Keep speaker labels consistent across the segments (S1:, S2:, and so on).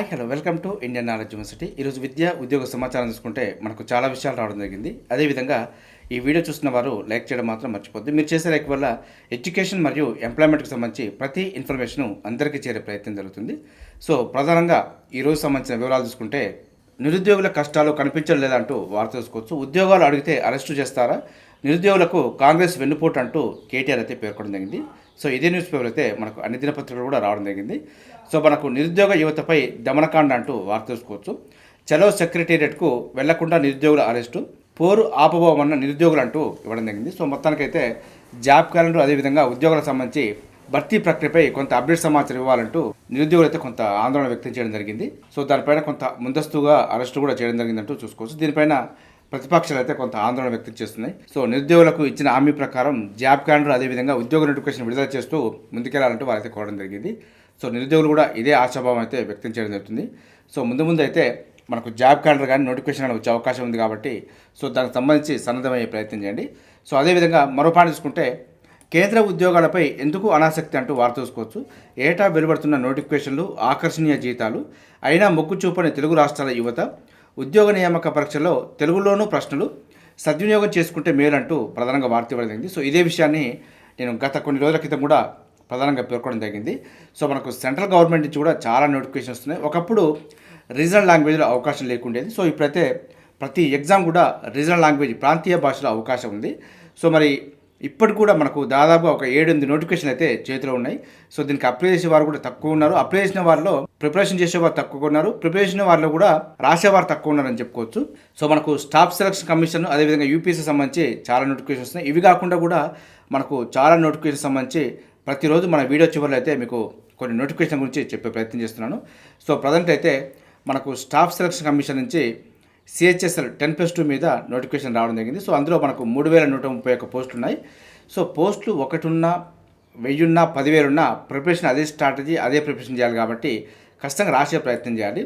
S1: hi hello welcome to Indian knowledge university ఈరోజు విద్య ఉద్యోగ సమాచారం తీసుకుంటే మనకు చాలా విషయాలు రావడం జరిగింది అదేవిధంగా ఈ వీడియో చూస్తున్న వారు లైక్ చేయడం మాత్రం మర్చిపోద్దు మీరు చేసే లైక్ వల్ల ఎడ్యుకేషన్ మరియు ఎంప్లాయ్మెంట్కి సంబంధించి ప్రతి ఇన్ఫర్మేషను అందరికీ చేరే ప్రయత్నం జరుగుతుంది సో ప్రధానంగా ఈరోజు సంబంధించిన వివరాలు చూసుకుంటే నిరుద్యోగుల కష్టాలు కనిపించడం లేదంటూ వార్త చూసుకోవచ్చు ఉద్యోగాలు అడిగితే అరెస్టు చేస్తారా నిరుద్యోగులకు కాంగ్రెస్ వెన్నుపోటు అంటూ కేటీఆర్ అయితే పేర్కొనడం జరిగింది సో ఇదే న్యూస్ పేపర్ అయితే మనకు అన్ని దినపత్రికలు కూడా రావడం జరిగింది సో మనకు నిరుద్యోగ యువతపై దమనకాండ అంటూ వార్త చూసుకోవచ్చు చలో సెక్రటేరియట్కు వెళ్లకుండా నిరుద్యోగుల అరెస్టు పోరు ఆపబోమన్న నిరుద్యోగులు అంటూ ఇవ్వడం జరిగింది సో మొత్తానికైతే జాబ్ క్యాలెండర్ అదేవిధంగా ఉద్యోగులకు సంబంధించి భర్తీ ప్రక్రియపై కొంత అప్డేట్ సమాచారం ఇవ్వాలంటూ నిరుద్యోగులు అయితే కొంత ఆందోళన వ్యక్తం చేయడం జరిగింది సో దానిపైన కొంత ముందస్తుగా అరెస్టు కూడా చేయడం జరిగిందంటూ చూసుకోవచ్చు దీనిపైన ప్రతిపక్షాలు అయితే కొంత ఆందోళన వ్యక్తం చేస్తున్నాయి సో నిరుద్యోగులకు ఇచ్చిన హామీ ప్రకారం జాబ్ క్యాలెండర్ అదేవిధంగా ఉద్యోగ నోటిఫికేషన్ విడుదల చేస్తూ ముందుకెళ్లాలంటూ వారైతే కోరడం జరిగింది సో నిరుద్యోగులు కూడా ఇదే ఆశాభావం అయితే వ్యక్తం చేయడం జరుగుతుంది సో ముందు ముందు అయితే మనకు జాబ్ క్యాలెండర్ కానీ నోటిఫికేషన్ కానీ వచ్చే అవకాశం ఉంది కాబట్టి సో దానికి సంబంధించి సన్నద్ధమయ్యే ప్రయత్నం చేయండి సో అదేవిధంగా మరో పాట చూసుకుంటే కేంద్ర ఉద్యోగాలపై ఎందుకు అనాసక్తి అంటూ వార్త చూసుకోవచ్చు ఏటా వెలువడుతున్న నోటిఫికేషన్లు ఆకర్షణీయ జీతాలు అయినా మొక్కు చూపని తెలుగు రాష్ట్రాల యువత ఉద్యోగ నియామక పరీక్షలో తెలుగులోనూ ప్రశ్నలు సద్వినియోగం చేసుకుంటే మేలంటూ ప్రధానంగా వార్త ఇవ్వడం జరిగింది సో ఇదే విషయాన్ని నేను గత కొన్ని రోజుల క్రితం కూడా ప్రధానంగా పేర్కొనడం జరిగింది సో మనకు సెంట్రల్ గవర్నమెంట్ నుంచి కూడా చాలా నోటిఫికేషన్ వస్తున్నాయి ఒకప్పుడు రీజనల్ లాంగ్వేజ్లో అవకాశం లేకుండేది సో ఇప్పుడైతే ప్రతి ఎగ్జామ్ కూడా రీజనల్ లాంగ్వేజ్ ప్రాంతీయ భాషలో అవకాశం ఉంది సో మరి ఇప్పటికి కూడా మనకు దాదాపుగా ఒక ఏడెనిమిది నోటిఫికేషన్ అయితే చేతిలో ఉన్నాయి సో దీనికి అప్లై చేసే వారు కూడా తక్కువ ఉన్నారు అప్లై చేసిన వారిలో ప్రిపరేషన్ చేసేవారు తక్కువ ఉన్నారు ప్రిపరేషన్ వారిలో కూడా రాసేవారు తక్కువ ఉన్నారని చెప్పుకోవచ్చు సో మనకు స్టాఫ్ సెలక్షన్ కమిషన్ అదేవిధంగా యూపీఎస్సీ సంబంధించి చాలా నోటిఫికేషన్స్ ఉన్నాయి ఇవి కాకుండా కూడా మనకు చాలా నోటిఫికేషన్ సంబంధించి ప్రతిరోజు మన వీడియో చివరిలో అయితే మీకు కొన్ని నోటిఫికేషన్ గురించి చెప్పే ప్రయత్నం చేస్తున్నాను సో ప్రజెంట్ అయితే మనకు స్టాఫ్ సెలక్షన్ కమిషన్ నుంచి సిహెచ్ఎస్ఎల్ టెన్ ప్లస్ టూ మీద నోటిఫికేషన్ రావడం జరిగింది సో అందులో మనకు మూడు వేల నూట ముప్పై ఒక్క పోస్టులు ఉన్నాయి సో పోస్టులు ఉన్నా వెయ్యున్నా పదివేలున్నా ప్రిపరేషన్ అదే స్ట్రాటజీ అదే ప్రిపరేషన్ చేయాలి కాబట్టి ఖచ్చితంగా రాసే ప్రయత్నం చేయాలి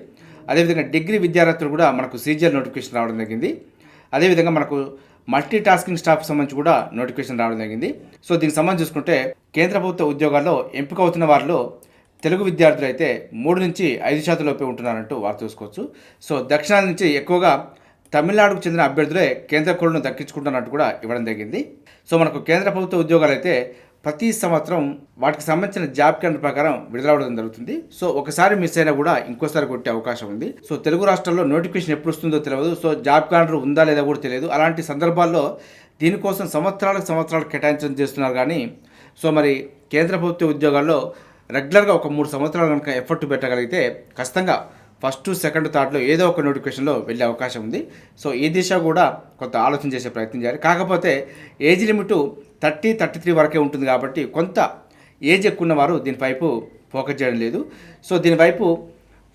S1: అదేవిధంగా డిగ్రీ విద్యార్థులు కూడా మనకు సీజియల్ నోటిఫికేషన్ రావడం జరిగింది అదేవిధంగా మనకు మల్టీ టాస్కింగ్ స్టాఫ్ సంబంధించి కూడా నోటిఫికేషన్ రావడం జరిగింది సో దీనికి సంబంధించి చూసుకుంటే కేంద్ర ప్రభుత్వ ఉద్యోగాల్లో ఎంపిక అవుతున్న వారిలో తెలుగు విద్యార్థులు అయితే మూడు నుంచి ఐదు శాతం లోపే ఉంటున్నారంటూ వారు చూసుకోవచ్చు సో దక్షిణాది నుంచి ఎక్కువగా తమిళనాడుకు చెందిన అభ్యర్థులే కేంద్ర కోళ్లను దక్కించుకుంటున్నట్టు కూడా ఇవ్వడం జరిగింది సో మనకు కేంద్ర ప్రభుత్వ ఉద్యోగాలు అయితే ప్రతి సంవత్సరం వాటికి సంబంధించిన జాబ్ క్యాలెండర్ ప్రకారం విడుదలవడం జరుగుతుంది సో ఒకసారి మిస్ అయినా కూడా ఇంకోసారి కొట్టే అవకాశం ఉంది సో తెలుగు రాష్ట్రాల్లో నోటిఫికేషన్ ఎప్పుడు వస్తుందో తెలియదు సో జాబ్ క్యాలెండర్ ఉందా లేదా కూడా తెలియదు అలాంటి సందర్భాల్లో దీనికోసం సంవత్సరాలకు సంవత్సరాలు కేటాయించడం చేస్తున్నారు కానీ సో మరి కేంద్ర ప్రభుత్వ ఉద్యోగాల్లో రెగ్యులర్గా ఒక మూడు సంవత్సరాలు కనుక ఎఫర్ట్ పెట్టగలిగితే ఖచ్చితంగా ఫస్ట్ సెకండ్ థర్డ్లో ఏదో ఒక నోటిఫికేషన్లో వెళ్ళే అవకాశం ఉంది సో ఈ దిశ కూడా కొంత ఆలోచన చేసే ప్రయత్నం చేయాలి కాకపోతే age limit thirty thirty three వరకే ఉంటుంది కాబట్టి కొంత ఏజ్ ఎక్కువ వారు దీనివైపు ఫోకస్ చేయడం లేదు సో దీనివైపు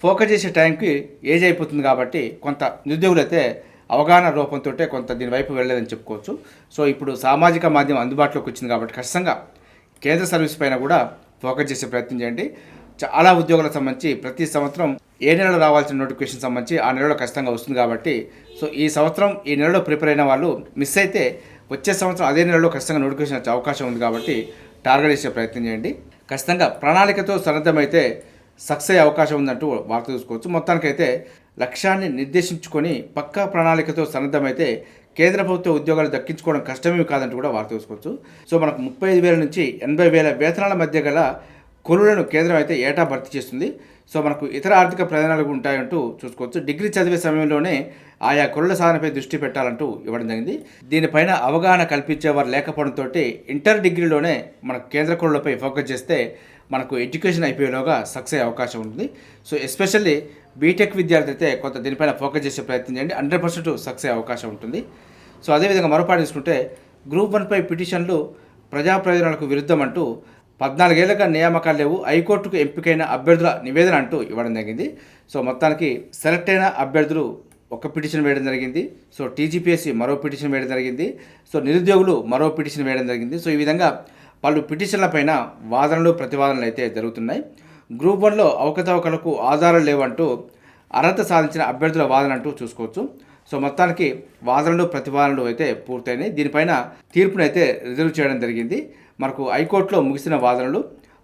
S1: ఫోకస్ చేసే టైంకి ఏజ్ అయిపోతుంది కాబట్టి కొంత నిరుద్యోగులు అయితే అవగాహన రూపంతో కొంత దీనివైపు వెళ్ళలేదని చెప్పుకోవచ్చు సో ఇప్పుడు సామాజిక మాధ్యమం అందుబాటులోకి వచ్చింది కాబట్టి ఖచ్చితంగా కేంద్ర సర్వీస్ పైన కూడా ఫోకస్ చేసే ప్రయత్నం చేయండి చాలా ఉద్యోగులకు సంబంధించి ప్రతి సంవత్సరం ఏ నెలలో రావాల్సిన నోటిఫికేషన్ సంబంధించి ఆ నెలలో ఖచ్చితంగా వస్తుంది కాబట్టి సో ఈ సంవత్సరం ఈ నెలలో ప్రిపేర్ అయిన వాళ్ళు మిస్ అయితే వచ్చే సంవత్సరం అదే నెలలో ఖచ్చితంగా నోటిఫికేషన్ వచ్చే అవకాశం ఉంది కాబట్టి టార్గెట్ చేసే ప్రయత్నం చేయండి ఖచ్చితంగా ప్రణాళికతో సన్నద్ధమైతే సక్సెస్ అయ్యే అవకాశం ఉందంటూ వార్త చూసుకోవచ్చు మొత్తానికైతే లక్ష్యాన్ని నిర్దేశించుకొని పక్కా ప్రణాళికతో సన్నద్ధమైతే కేంద్ర ప్రభుత్వ ఉద్యోగాలు దక్కించుకోవడం కష్టమేమి కాదంటూ కూడా వారు తెలుసుకోవచ్చు సో మనకు ముప్పై ఐదు వేల నుంచి ఎనభై వేల వేతనాల మధ్య గల కొలులను కేంద్రం అయితే ఏటా భర్తీ చేస్తుంది సో మనకు ఇతర ఆర్థిక ప్రయోజనాలు ఉంటాయంటూ చూసుకోవచ్చు డిగ్రీ చదివే సమయంలోనే ఆయా కొలుల సాధనపై దృష్టి పెట్టాలంటూ ఇవ్వడం జరిగింది దీనిపైన అవగాహన కల్పించేవారు లేకపోవడంతో ఇంటర్ డిగ్రీలోనే మనకు కేంద్ర కొలులపై ఫోకస్ చేస్తే మనకు ఎడ్యుకేషన్ అయిపోయేలోగా సక్సెస్ అయ్యే అవకాశం ఉంటుంది సో ఎస్పెషల్లీ బీటెక్ విద్యార్థి అయితే కొంత దీనిపైన ఫోకస్ చేసే ప్రయత్నం చేయండి హండ్రెడ్ పర్సెంట్ సక్సెస్ అయ్యే అవకాశం ఉంటుంది సో అదేవిధంగా మరోపాటు తీసుకుంటే గ్రూప్ వన్పై పిటిషన్లు ప్రజా ప్రయోజనాలకు విరుద్ధం అంటూ పద్నాలుగేళ్లుగా నియామకాలు లేవు హైకోర్టుకు ఎంపికైన అభ్యర్థుల నివేదన అంటూ ఇవ్వడం జరిగింది సో మొత్తానికి సెలెక్ట్ అయిన అభ్యర్థులు ఒక పిటిషన్ వేయడం జరిగింది సో టీజీపీఎస్సీ మరో పిటిషన్ వేయడం జరిగింది సో నిరుద్యోగులు మరో పిటిషన్ వేయడం జరిగింది సో ఈ విధంగా పలు పిటిషన్లపైన వాదనలు ప్రతివాదనలు అయితే జరుగుతున్నాయి గ్రూప్ వన్లో అవకతవకలకు ఆధారాలు లేవంటూ అర్హత సాధించిన అభ్యర్థుల వాదన అంటూ చూసుకోవచ్చు సో మొత్తానికి వాదనలు ప్రతివాదనలు అయితే పూర్తయినాయి దీనిపైన తీర్పును అయితే రిజర్వ్ చేయడం జరిగింది మనకు హైకోర్టులో ముగిసిన వాదనలు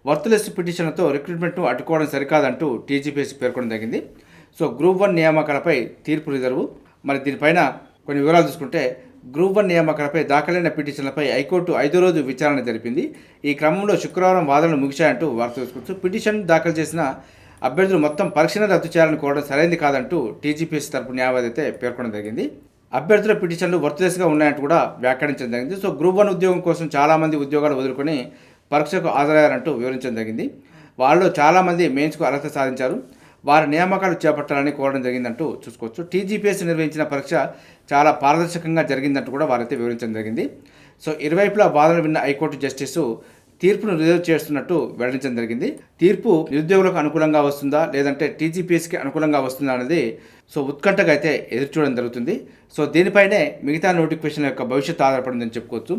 S1: వర్త్లెస్ పిటిషన్లతో రిక్రూట్మెంట్ను అడ్డుకోవడం సరికాదంటూ టీజీపీఎస్సీ పేర్కొనడం జరిగింది సో గ్రూప్ వన్ నియామకాలపై తీర్పు రిజర్వు మరి దీనిపైన కొన్ని వివరాలు చూసుకుంటే గ్రూప్ వన్ నియామకాలపై దాఖలైన పిటిషన్లపై హైకోర్టు ఐదో రోజు విచారణ జరిపింది ఈ క్రమంలో శుక్రవారం వాదనలు ముగిశాయంటూ వార్త చూసుకుంటూ పిటిషన్ దాఖలు చేసిన అభ్యర్థులు మొత్తం పరీక్షను రద్దు చేయాలని కోరడం సరైనది కాదంటూ టీజీపీఎస్ తరపు న్యాయవాది అయితే పేర్కొనడం జరిగింది అభ్యర్థుల పిటిషన్లు వర్త్లెస్గా ఉన్నాయంటూ కూడా వ్యాఖ్యానించడం జరిగింది సో గ్రూప్ వన్ ఉద్యోగం కోసం చాలామంది ఉద్యోగాలు వదులుకొని పరీక్షకు హాజరయ్యారంటూ వివరించడం జరిగింది వాళ్ళు చాలామంది మెయిన్స్కు అర్హత సాధించారు వారి నియామకాలు చేపట్టాలని కోరడం జరిగిందంటూ చూసుకోవచ్చు టీజీపీఎస్ నిర్వహించిన పరీక్ష చాలా పారదర్శకంగా జరిగిందంటూ కూడా వారైతే వివరించడం జరిగింది సో ఇరువైపులా వాదనలు విన్న హైకోర్టు జస్టిసు తీర్పును రిజర్వ్ చేస్తున్నట్టు వెల్లడించడం జరిగింది తీర్పు నిరుద్యోగులకు అనుకూలంగా వస్తుందా లేదంటే టీజీపీఎస్కి అనుకూలంగా వస్తుందా అనేది సో ఉత్కంఠగా అయితే ఎదురు చూడడం జరుగుతుంది సో దీనిపైనే మిగతా నోటిఫికేషన్ యొక్క భవిష్యత్తు ఆధారపడిందని చెప్పుకోవచ్చు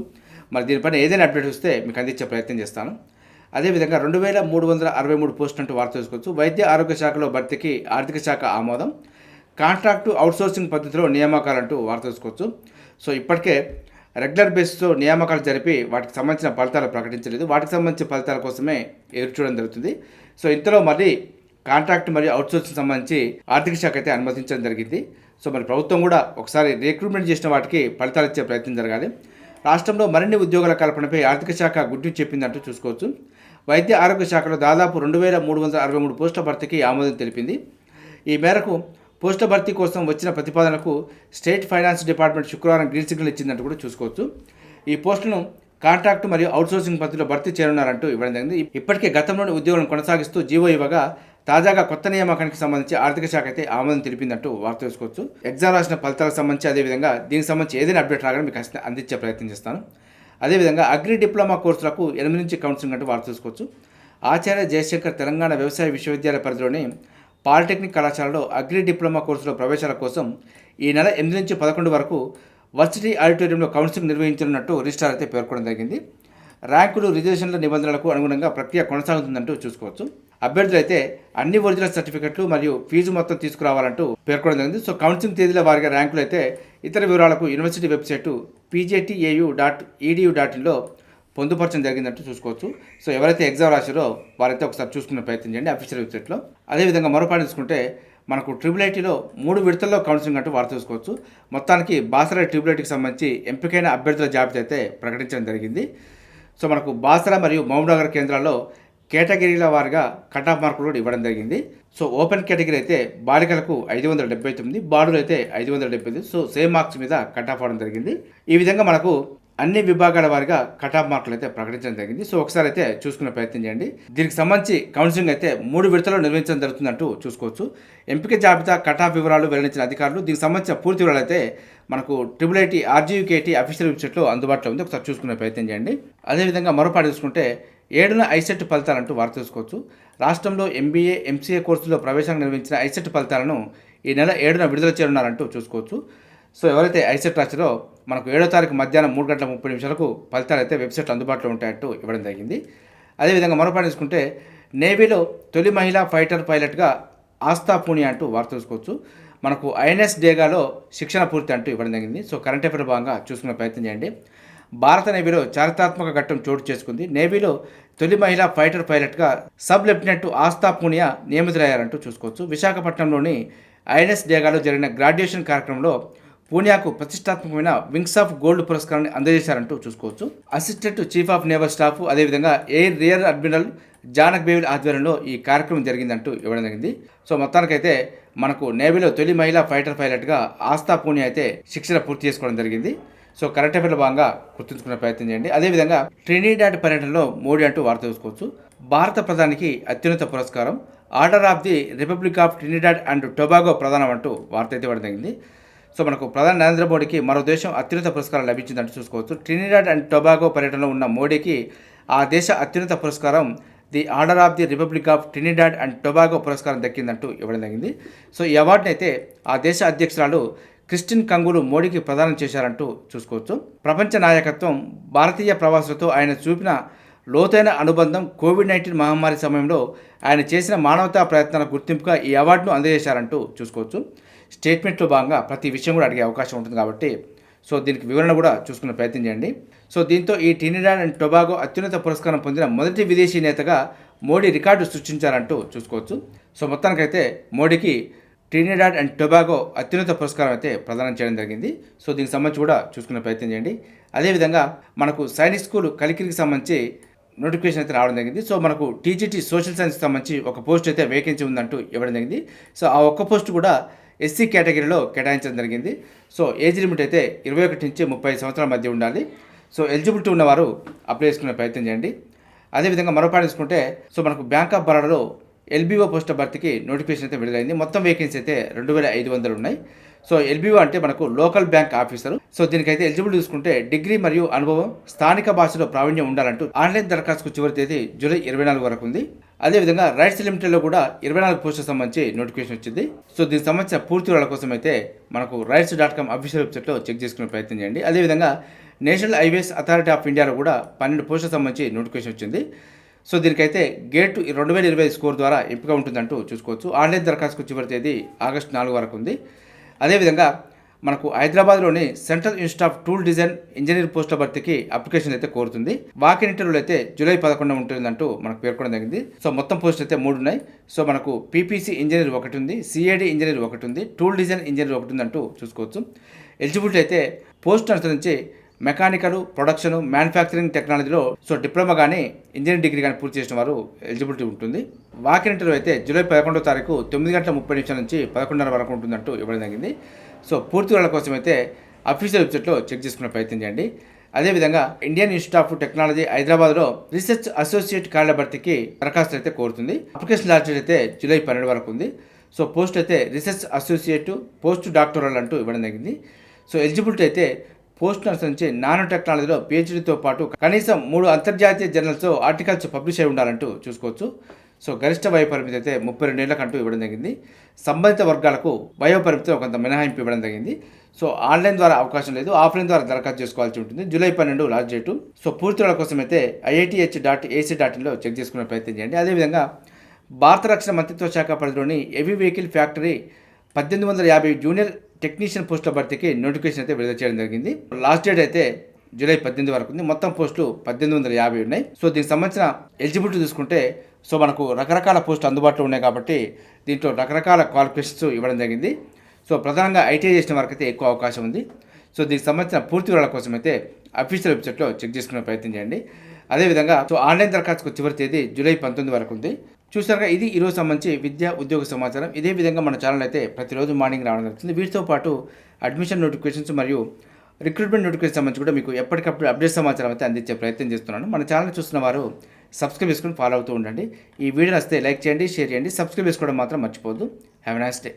S1: మరి దీనిపైన ఏదైనా అప్డేట్ వస్తే మీకు అందించే ప్రయత్నం చేస్తాను అదేవిధంగా రెండు వేల మూడు వందల అరవై మూడు పోస్టులు అంటూ వార్త చేసుకోవచ్చు వైద్య ఆరోగ్య శాఖలో భర్తీకి ఆర్థిక శాఖ ఆమోదం కాంట్రాక్టు అవుట్సోర్సింగ్ పద్ధతిలో నియామకాలంటూ వార్త చేసుకోవచ్చు సో ఇప్పటికే రెగ్యులర్ బేసిస్తో నియామకాలు జరిపి వాటికి సంబంధించిన ఫలితాలు ప్రకటించలేదు వాటికి సంబంధించిన ఫలితాల కోసమే ఎదురు చూడడం జరుగుతుంది సో ఇంతలో మళ్ళీ కాంట్రాక్ట్ మరియు అవుట్సోర్సింగ్ సంబంధించి ఆర్థిక శాఖ అయితే అనుమతించడం జరిగింది సో మరి ప్రభుత్వం కూడా ఒకసారి రిక్రూట్మెంట్ చేసిన వాటికి ఫలితాలు ఇచ్చే ప్రయత్నం జరగాలి రాష్ట్రంలో మరిన్ని ఉద్యోగాల కల్పనపై ఆర్థిక శాఖ గుడ్డి చెప్పిందంటూ చూసుకోవచ్చు వైద్య ఆరోగ్య శాఖలో దాదాపు రెండు వేల మూడు వందల అరవై మూడు పోస్టుల భర్తీకి ఆమోదం తెలిపింది ఈ మేరకు పోస్టు భర్తీ కోసం వచ్చిన ప్రతిపాదనకు స్టేట్ ఫైనాన్స్ డిపార్ట్మెంట్ శుక్రవారం గ్రీన్ సిగ్నల్ ఇచ్చిందంటూ కూడా చూసుకోవచ్చు ఈ పోస్టులను కాంట్రాక్టు మరియు అవుట్సోర్సింగ్ పద్ధతిలో భర్తీ చేయనున్నారంటూ ఇవ్వడం జరిగింది ఇప్పటికే గతంలోని ఉద్యోగులను కొనసాగిస్తూ జీవో ఇవ్వగా తాజాగా కొత్త నియామకానికి సంబంధించి ఆర్థిక శాఖ అయితే ఆమోదం తెలిపిందంటూ వార్త తెలుసుకోవచ్చు ఎగ్జామ్ రాసిన ఫలితాలకు సంబంధించి అదేవిధంగా దీనికి సంబంధించి ఏదైనా అప్డేట్ రాగానే మీకు అందించే ప్రయత్నం చేస్తాను అదేవిధంగా అగ్రి డిప్లొమా కోర్సులకు ఎనిమిది నుంచి కౌన్సిలింగ్ అంటూ వార్త తెలుసుకోవచ్చు ఆచార్య జయశంకర్ తెలంగాణ వ్యవసాయ విశ్వవిద్యాలయ పరిధిలోని పాలిటెక్నిక్ కళాశాలలో అగ్రి డిప్లొమా కోర్సులో ప్రవేశాల కోసం ఈ నెల ఎనిమిది నుంచి పదకొండు వరకు వర్సిటీ ఆడిటోరియంలో కౌన్సిలింగ్ నిర్వహించనున్నట్టు రిజిస్టార్ అయితే పేర్కొనడం జరిగింది ర్యాంకులు రిజర్వేషన్ల నిబంధనలకు అనుగుణంగా ప్రక్రియ కొనసాగుతుందంటూ చూసుకోవచ్చు అభ్యర్థులు అయితే అన్ని ఒరిజినల్ సర్టిఫికెట్లు మరియు ఫీజు మొత్తం తీసుకురావాలంటూ పేర్కొనడం జరిగింది సో కౌన్సిలింగ్ తేదీల వారిగా ర్యాంకులు అయితే ఇతర వివరాలకు university website PJTAU dot EDU dot ఇన్లో పొందుపరచడం జరిగిందంటూ చూసుకోవచ్చు సో ఎవరైతే ఎగ్జామ్ రాశారో వారైతే ఒకసారి చూసుకునే ప్రయత్నం చేయండి అఫీషియల్ వెబ్సైట్లో అదేవిధంగా మరో పాయింట్ చూసుకుంటే మనకు ట్రిపుల్ ఐటీలో మూడు విడతల్లో కౌన్సిలింగ్ అంటూ వారు చూసుకోవచ్చు మొత్తానికి బాసరా ట్రిపుల్ ఐటీకి సంబంధించి ఎంపికైన అభ్యర్థుల జాబితా అయితే ప్రకటించడం జరిగింది సో మనకు బాసరా మరియు మహబూబ్నగర్ కేంద్రాల్లో కేటగిరీల వారిగా కట్ ఆఫ్ మార్కులు కూడా ఇవ్వడం జరిగింది సో ఓపెన్ కేటగిరీ అయితే బాలికలకు ఐదు వందల డెబ్బై తొమ్మిది బాలులు అయితే ఐదు వందల డెబ్బై సో సేమ్ మార్క్స్ మీద కట్ ఆఫ్ అవ్వడం జరిగింది ఈ విధంగా మనకు అన్ని విభాగాల వారిగా కటాప్ మార్కులు అయితే ప్రకటించడం జరిగింది సో ఒకసారి అయితే చూసుకునే ప్రయత్నం చేయండి దీనికి సంబంధించి కౌన్సిలింగ్ అయితే మూడు విడతలు నిర్వహించడం జరుగుతుందంటూ చూసుకోవచ్చు ఎంపిక జాబితా కటాప్ వివరాలు వెల్లడించిన అధికారులు దీనికి సంబంధించిన పూర్తి వివరాలు అయితే మనకు ట్రిపుల్ ఐటీ ఆర్జీయూకేటీ అఫీషియల్ వెబ్సైట్లో అందుబాటులో ఉంది ఒకసారి చూసుకునే ప్రయత్నం చేయండి అదేవిధంగా మరోపాటు చూసుకుంటే ఏడున ఐసెట్ ఫలితాలంటూ వారు చూసుకోవచ్చు రాష్ట్రంలో ఎంబీఏ ఎంసీఏ కోర్సులో ప్రవేశానికి నిర్వహించిన ఐసెట్ ఫలితాలను ఈ నెల ఏడున విడుదల చేయనున్నారంటూ చూసుకోవచ్చు సో ఎవరైతే ఐసెట్ రాశారో మనకు ఏడో తారీఖు మధ్యాహ్నం మూడు గంటల ముప్పై నిమిషాలకు ఫలితాలు అయితే వెబ్సైట్లు అందుబాటులో ఉంటాయట్టు ఇవ్వడం జరిగింది అదేవిధంగా మరో తీసుకుంటే నేవీలో తొలి మహిళా ఫైటర్ పైలట్గా ఆస్థా పూనియా అంటూ వార్త చూసుకోవచ్చు మనకు ఐఎన్ఎస్ డేగాలో శిక్షణ పూర్తి అంటూ ఇవ్వడం జరిగింది సో కరెంట్ అఫేర్ భాగంగా చూసుకునే ప్రయత్నం చేయండి భారత నేవీలో చారిత్రాత్మక ఘట్టం చోటు చేసుకుంది నేవీలో తొలి మహిళా ఫైటర్ పైలట్గా సబ్ లెఫ్టినెంట్ ఆస్థా పూనియా నియమితులయ్యారంటూ చూసుకోవచ్చు విశాఖపట్నంలోని ఐఎన్ఎస్ డేగాలో జరిగిన గ్రాడ్యుయేషన్ కార్యక్రమంలో పూనియాకు ప్రతిష్టాత్మకమైన వింగ్స్ ఆఫ్ గోల్డ్ పురస్కారాన్ని అందజేశారంటూ చూసుకోవచ్చు assistant chief of naval staff అదేవిధంగా air rear admiral Janak Bevli ఆధ్వర్యంలో ఈ కార్యక్రమం జరిగిందంటూ ఇవ్వడం జరిగింది సో మొత్తానికైతే మనకు నేవీలో తొలి మహిళా ఫైటర్ పైలట్గా ఆస్థా పూనియా అయితే శిక్షణ పూర్తి చేసుకోవడం జరిగింది సో కరెంట్ అఫేర్లో భాగంగా గుర్తుంచుకునే ప్రయత్నం చేయండి అదేవిధంగా ట్రినిడాడ్ పర్యటనలో మోడీ అంటూ వార్త చూసుకోవచ్చు భారత ప్రధానికి అత్యున్నత పురస్కారం order of the republic of Trinidad and Tobago ప్రధానం అంటూ వార్త అయితే ఇవ్వడం జరిగింది సో మనకు ప్రధాని నరేంద్ర మోడీకి మరో దేశం అత్యున్నత పురస్కారం లభించిందంటూ చూసుకోవచ్చు ట్రినిడాడ్ అండ్ టొబాగో పర్యటనలో ఉన్న మోడీకి ఆ దేశ అత్యున్నత పురస్కారం the order of the republic of Trinidad and Tobago పురస్కారం దక్కిందంటూ ఇవ్వడం జరిగింది సో ఈ అవార్డుని అయితే ఆ దేశ అధ్యక్షురాలు క్రిస్టిన్ కంగులు మోడీకి ప్రదానం చేశారంటూ చూసుకోవచ్చు ప్రపంచ నాయకత్వం భారతీయ ప్రవాసులతో ఆయన చూపిన లోతైన అనుబంధం కోవిడ్ నైన్టీన్ మహమ్మారి సమయంలో ఆయన చేసిన మానవతా ప్రయత్నాల గుర్తింపుగా ఈ అవార్డును అందజేశారంటూ చూసుకోవచ్చు స్టేట్మెంట్లో భాగంగా ప్రతి విషయం కూడా అడిగే అవకాశం ఉంటుంది కాబట్టి సో దీనికి వివరణ కూడా చూసుకునే ప్రయత్నం చేయండి సో దీంతో ఈ టినిడాన్ అండ్ టొబాగో అత్యున్నత పురస్కారం పొందిన మొదటి విదేశీ నేతగా మోడీ రికార్డు సృష్టించారంటూ చూసుకోవచ్చు సో మొత్తానికైతే మోడీకి ట్రినిడాడ్ అండ్ టొబాగో అత్యున్నత పురస్కారం అయితే ప్రదానం చేయడం జరిగింది సో దీనికి సంబంధించి కూడా చూసుకునే ప్రయత్నం చేయండి అదేవిధంగా మనకు సైనిక స్కూల్ కలికిరికి సంబంధించి నోటిఫికేషన్ అయితే రావడం జరిగింది సో మనకు టీజీటీ సోషల్ సైన్స్ సంబంధించి ఒక పోస్ట్ అయితే వేకెన్సీ ఉందంటూ ఇవ్వడం జరిగింది సో ఆ ఒక్క పోస్ట్ కూడా ఎస్సీ కేటగిరీలో కేటాయించడం జరిగింది సో ఏజ్ లిమిట్ అయితే ఇరవై ఒకటి నుంచి ముప్పై సంవత్సరాల మధ్య ఉండాలి సో ఎలిజిబిలిటీ ఉన్నవారు అప్లై చేసుకునే ప్రయత్నం చేయండి అదేవిధంగా మరో పాయింట్ తీసుకుంటే సో మనకు బ్యాంక్ ఆఫ్ బరోడాలో ఎల్బీఓ పోస్ట్ భర్తీకి నోటిఫికేషన్ అయితే విడుదలైంది మొత్తం వేకెన్సీ అయితే రెండు వేల ఐదు వందలు ఉన్నాయి సో ఎల్బీఓ అంటే మనకు లోకల్ బ్యాంక్ ఆఫీసర్ సో దీనికైతే ఎలిజిబుల్ చూసుకుంటే డిగ్రీ మరియు అనుభవం స్థానిక భాషలో ప్రావీణ్యం ఉండాలంటూ ఆన్లైన్ దరఖాస్తుకు చివరి తేదీ జూలై ఇరవై నాలుగు వరకు ఉంది అదేవిధంగా రైట్స్ లిమిటెడ్లో కూడా ఇరవై నాలుగు పోస్టులకు సంబంధించి నోటిఫికేషన్ వచ్చింది సో దీనికి సంబంధించిన పూర్తి వాళ్ళ కోసం అయితే మనకు రైట్స్ డాట్ కామ్ అఫీషియల్ వెబ్సైట్లో చెక్ చేసుకునే ప్రయత్నం చేయండి అదేవిధంగా నేషనల్ హైవేస్ అథారిటీ ఆఫ్ ఇండియాలో కూడా పన్నెండు పోస్టు సంబంధించి నోటిఫికేషన్ వచ్చింది సో దీనికైతే గేట్ రెండు వేల ఇరవై స్కోర్ ద్వారా ఎంపిక ఉంటుందంటూ చూసుకోవచ్చు ఆన్లైన్ దరఖాస్తుకు చివరి తేదీ ఆగస్టు నాలుగు వరకు ఉంది అదేవిధంగా మనకు హైదరాబాద్లోని central institute of tool design engineer పోస్టుల భర్తీకి అప్లికేషన్ అయితే కోరుతుంది వాకిన్ ఇంటర్వ్యూలు అయితే జూలై పదకొండు ఉంటుందంటూ మనకు పేర్కొనడం జరిగింది సో మొత్తం పోస్టులు అయితే మూడు ఉన్నాయి సో మనకు పీపీసీ ఇంజనీర్ ఒకటి ఉంది సిఐడి ఇంజనీర్ ఒకటి ఉంది టూల్ డిజైన్ ఇంజనీర్ ఒకటి ఉందంటూ చూసుకోవచ్చు ఎలిజిబిలిటీ అయితే పోస్ట్ అనుసరించి మెకానికల్ ప్రొడక్షన్ మ్యానుఫ్యాక్చరింగ్ టెక్నాలజీలో సో డిప్లొమా కానీ ఇంజనీరింగ్ డిగ్రీ కానీ పూర్తి చేసిన వారు ఎలిజిబిలిటీ ఉంటుంది వాకిన్ ఇంటర్వ్యూ అయితే జూలై పదకొండో తారీఖు తొమ్మిది గంటల ముప్పై నిమిషాల నుంచి పదకొండున్నర వరకు ఉంటుందంటూ ఇవ్వడం జరిగింది సో పూర్తి వాళ్ళ కోసం అయితే అఫీషియల్ వెబ్సైట్లో చెక్ చేసుకునే ప్రయత్నం చేయండి అదేవిధంగా ఇండియన్ ఇన్స్టిట్యూట్ ఆఫ్ టెక్నాలజీ హైదరాబాద్లో రీసెర్చ్ అసోసియేట్ కార్డుల భర్తీకి అయితే కోరుతుంది అప్లికేషన్ లాస్ట్ డేట్ అయితే జూలై పన్నెండు వరకు ఉంది సో పోస్ట్ అయితే రీసెర్చ్ అసోసియేట్ పోస్ట్ డాక్టోరల్ అంటూ ఇవ్వడం జరిగింది సో ఎలిజిబిలిటీ అయితే పోస్ట్ నుంచి నానో టెక్నాలజీలో పిహెచ్డీతో పాటు కనీసం మూడు అంతర్జాతీయ జర్నల్స్లో ఆర్టికల్స్ పబ్లిష్ అయి ఉండాలంటూ చూసుకోవచ్చు సో గరిష్ట వయో పరిమితి అయితే ముప్పై కంటూ ఇవ్వడం జరిగింది సంబంధిత వర్గాలకు వయో పరిమితిలో కొంత మినహాయింపు ఇవ్వడం జరిగింది సో ఆన్లైన్ ద్వారా అవకాశం లేదు ఆఫ్లైన్ ద్వారా దరఖాస్తు చేసుకోవాల్సి ఉంటుంది జూలై పన్నెండు లాస్ట్ డేటు సో పూర్తి కోసం అయితే ఐఐటిహెచ్ డాట్ ఏసీ డాట్ ఇన్లో చెక్ చేసుకునే ప్రయత్నం చేయండి అదేవిధంగా భారత రక్షణ మంత్రిత్వ శాఖ పరిధిలోని హెవీ వెహికల్ ఫ్యాక్టరీ పద్దెనిమిది వందల యాభై జూనియర్ టెక్నీషియన్ పోస్టుల భర్తీకి నోటిఫికేషన్ అయితే విడుదల చేయడం జరిగింది లాస్ట్ డేట్ అయితే జూలై పద్దెనిమిది వరకు ఉంది మొత్తం పోస్టులు పద్దెనిమిది వందల యాభై ఉన్నాయి సో దీనికి సంబంధించిన ఎలిజిబిలిటీ చూసుకుంటే సో మనకు రకరకాల పోస్టులు అందుబాటులో ఉన్నాయి కాబట్టి దీంట్లో రకరకాల క్వాలిఫికేషన్స్ ఇవ్వడం జరిగింది సో ప్రధానంగా ఐటీఐ చేసిన వారికి అయితే ఎక్కువ అవకాశం ఉంది సో దీనికి సంబంధించిన పూర్తి వివరాల కోసం అయితే అఫీషియల్ వెబ్సైట్లో చెక్ చేసుకునే ప్రయత్నం చేయండి అదేవిధంగా సో ఆన్లైన్ దరఖాస్తుకు చివరి తేదీ జూలై పంతొమ్మిది వరకు ఉంది చూసారుగా ఇది ఈరోజు సంబంధించి విద్యా ఉద్యోగ సమాచారం ఇదే విధంగా మన ఛానల్ అయితే ప్రతిరోజు మార్నింగ్ రావడం జరుగుతుంది వీటితో పాటు అడ్మిషన్ నోటిఫికేషన్స్ మరియు రిక్రూట్మెంట్ నోటిఫికేషన్ సంబంధించి కూడా మీకు ఎప్పటికప్పుడు అప్డేట్ సమాచారం అయితే అందించే ప్రయత్నం చేస్తున్నాను మన ఛానల్ చూస్తున్న వారు సబ్స్క్రైబ్ చేసుకుని ఫాలో అవుతూ ఉండండి ఈ వీడియో నస్తే లైక్ చేయండి షేర్ చేయండి సబ్స్క్రైబ్ చేసుకోవడం మాత్రం మర్చిపోవద్దు హ్యావ్ నైస్ డే